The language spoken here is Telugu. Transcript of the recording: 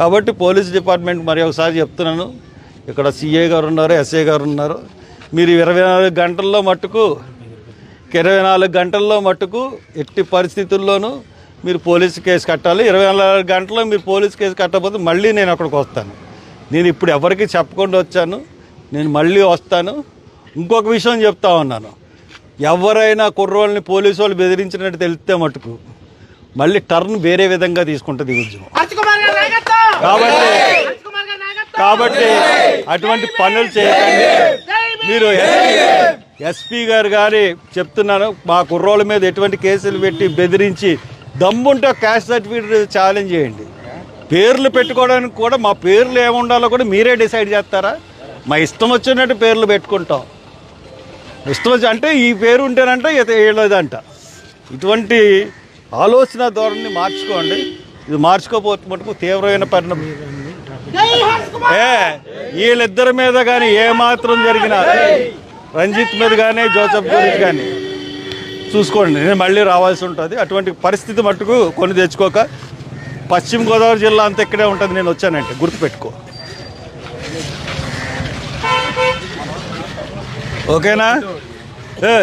కాబట్టి పోలీస్ డిపార్ట్మెంట్ మరి ఒకసారి చెప్తున్నాను. ఇక్కడ సిఏ గారు ఉన్నారు ఎస్ఐ గారు ఉన్నారు. మీరు ఇరవై నాలుగు గంటల్లో మట్టుకు ఇరవై నాలుగు గంటల్లో మట్టుకు ఎట్టి పరిస్థితుల్లోనూ మీరు పోలీసు కేసు కట్టాలి. ఇరవై నాలుగు గంటల్లో మీరు పోలీస్ కేసు కట్టకపోతే మళ్ళీ నేను అక్కడికి వస్తాను. నేను ఇప్పుడు ఎవరికి చెప్పకుండా వచ్చాను. నేను మళ్ళీ వస్తాను. ఇంకొక విషయం చెప్తా ఉన్నాను. ఎవరైనా కుర్రోళ్ళని పోలీసు వాళ్ళు బెదిరించినట్టు తెలిస్తే మటుకు మళ్ళీ టర్న్ వేరే విధంగా తీసుకుంటుంది ఈ ఉద్యమం కాబట్టి కాబట్టి అటువంటి పనులు చేయకండి. మీరు ఎస్పీ గారు గారి చెప్తున్నాను మా కుర్రోళ్ళ మీద ఎటువంటి కేసులు పెట్టి బెదిరించి దమ్ముంటే క్యాష్ సర్టిఫికేట్ ఛాలెంజ్ చేయండి. పేర్లు పెట్టుకోవడానికి కూడా మా పేర్లు ఏముండాలో కూడా మీరే డిసైడ్ చేస్తారా? మా ఇష్టం వచ్చినట్టు పేర్లు పెట్టుకుంటాం. ఇష్టం వచ్చి అంటే ఈ పేరు ఉంటేనంట లేదంట ఇటువంటి ఆలోచన ధోరణి మార్చుకోండి. ఇది మార్చుకోపోతే మటుకు తీవ్రమైన పరిణామం. ఏ వీళ్ళిద్దరి మీద కానీ ఏ మాత్రం జరిగినా రంజిత్ మీద కానీ జోసఫ్ గురించి కానీ చూసుకోండి. నేను మళ్ళీ రావాల్సి ఉంటుంది. అటువంటి పరిస్థితి మట్టుకు కొని తెచ్చుకోక పశ్చిమ గోదావరి జిల్లా అంతా ఇక్కడే ఉంటుంది. నేను వచ్చానంటే గుర్తుపెట్టుకో. ఓకేనా? ఏ